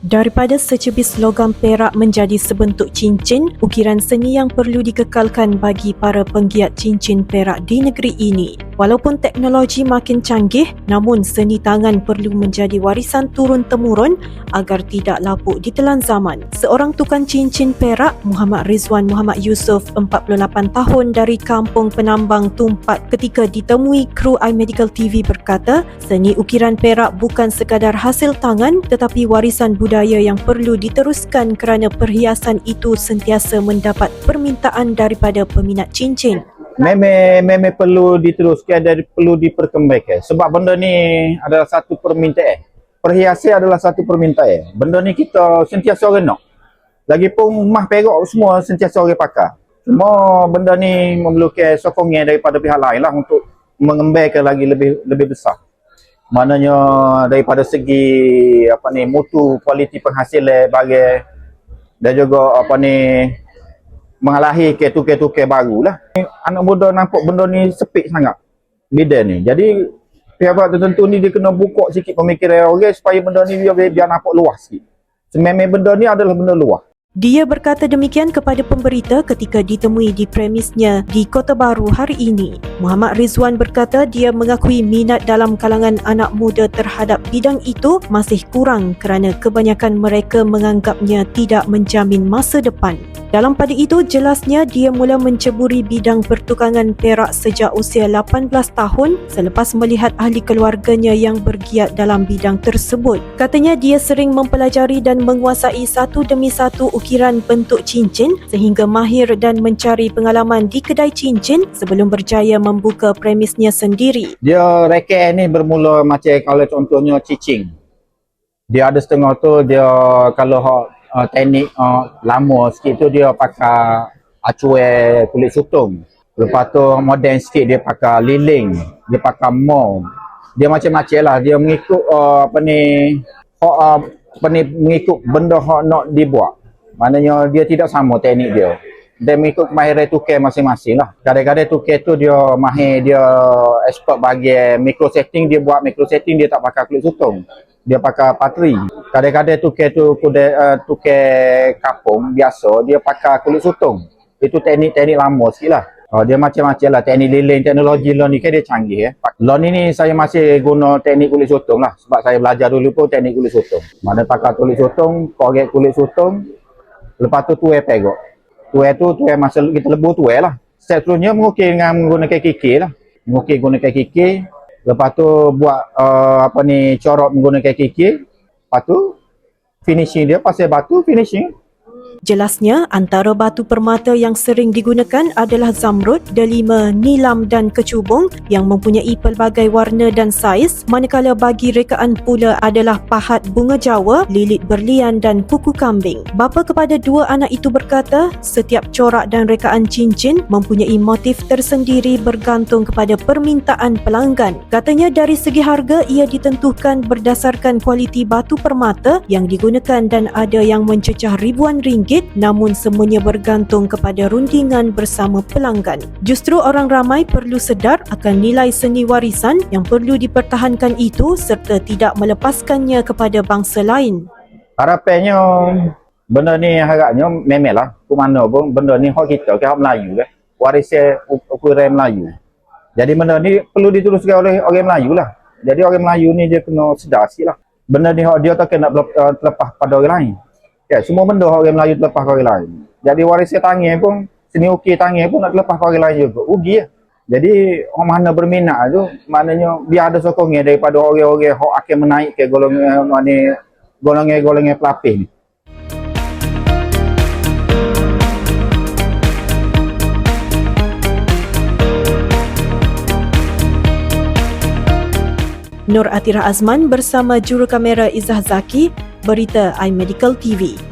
Daripada secebis logam perak menjadi sebentuk cincin, ukiran seni yang perlu dikekalkan bagi para penggiat cincin perak di negeri ini. Walaupun teknologi makin canggih, namun seni tangan perlu menjadi warisan turun-temurun agar tidak lapuk ditelan zaman. Seorang tukang cincin perak, Muhammad Rizwan Muhammad Yusof, 48 tahun dari kampung penambang Tumpat ketika ditemui kru iMedical TV berkata, seni ukiran perak bukan sekadar hasil tangan tetapi warisan budaya yang perlu diteruskan kerana perhiasan itu sentiasa mendapat permintaan daripada peminat cincin. Memang memang perlu diteruskan dan perlu diperkembangkan sebab benda ni adalah satu permintaan. Perhiasan adalah satu permintaan. Benda ni kita sentiasa orang nak. Lagipun mah perak semua sentiasa orang pakai. Cuma benda ni memerlukan sokongan daripada pihak lain lah untuk mengembangkan lagi lebih lebih besar. Maknanya daripada segi apa ni mutu kualiti penghasilan bagi dan juga apa ni mengalahi ke tukai-tukai baru lah. Anak muda nampak benda ni sepik sangat. Bidang ni. Jadi pihak-pihak tertentu ni dia kena buka sikit pemikiran orang supaya benda ni biar, biar nampak luas sikit. Sememang benda ni adalah benda luas. Dia berkata demikian kepada pemberita ketika ditemui di premisnya di Kota Baru hari ini. Muhammad Rizwan berkata dia mengakui minat dalam kalangan anak muda terhadap bidang itu masih kurang kerana kebanyakan mereka menganggapnya tidak menjamin masa depan. Dalam pada itu, jelasnya dia mula menceburi bidang pertukangan perak sejak usia 18 tahun selepas melihat ahli keluarganya yang bergiat dalam bidang tersebut. Katanya dia sering mempelajari dan menguasai satu demi satu ukiran bentuk cincin sehingga mahir dan mencari pengalaman di kedai cincin sebelum berjaya membuka premisnya sendiri. Dia reken ni bermula macam kalau contohnya cicing. Dia ada setengah tu dia kalau uh, teknik uh, lama sikit tu dia pakai acuan kulit sutung. Lepas tu moden sikit dia pakai liling, dia pakai mom. Dia macam-macam lah, dia mengikut uh, apa ni uh, apa ni mengikut benda hak nak dibuat. Maknanya dia tidak sama teknik dia. Dia mengikut kemahiran tukar masing-masing lah. Kadang-kadang tukar tu dia mahir, dia expert bagi micro setting, dia buat micro setting, dia tak pakai kulit sutung. Dia pakai patri. Kadang-kadang tukar tu kuda, uh, tukar kapung biasa, dia pakai kulit sutung. Itu teknik-teknik lama sikit lah. Oh, dia macam-macam lah teknik lilin, teknologi law ni kan dia canggih eh. Law ni ni saya masih guna teknik kulit sotong lah. Sebab saya belajar dulu pun teknik kulit sotong. Mana pakai kulit sotong, korek kulit sotong. Lepas tu tuai pegok. Tuai tu tuai masa kita lebur tuai lah. Seterusnya mengukir dengan menggunakan kikir lah. Mengukir gunakan kikir. Lepas tu buat uh, apa ni corok menggunakan kikir. Lepas tu finishing dia pasal batu finishing. Jelasnya, antara batu permata yang sering digunakan adalah zamrud, delima, nilam dan kecubung yang mempunyai pelbagai warna dan saiz manakala bagi rekaan pula adalah pahat bunga jawa, lilit berlian dan kuku kambing. Bapa kepada dua anak itu berkata, setiap corak dan rekaan cincin mempunyai motif tersendiri bergantung kepada permintaan pelanggan. Katanya dari segi harga ia ditentukan berdasarkan kualiti batu permata yang digunakan dan ada yang mencecah ribuan ringgit namun semuanya bergantung kepada rundingan bersama pelanggan. Justru orang ramai perlu sedar akan nilai seni warisan yang perlu dipertahankan itu serta tidak melepaskannya kepada bangsa lain. Harapannya benda ni harapnya memang lah. Ke mana pun benda ni hak kita, ke hak Melayu ke. Warisan ukuran Melayu. Jadi benda ni perlu diteruskan oleh orang Melayu lah. Jadi orang Melayu ni dia kena sedar sikit lah. Benda ni dia tak kena terlepas pada orang lain. Ya, semua benda orang Melayu terlepas ke orang lain. Jadi warisan tangan pun, seni ukir tangan pun nak terlepas ke orang lain juga. Rugi ya. Jadi orang mana berminat tu, maknanya biar ada sokongan daripada orang-orang yang akan menaikkan golongan mana golongan-golongan pelapis ni. Nur Atira Azman bersama juru kamera Izzah Zaki, berita iMedical TV.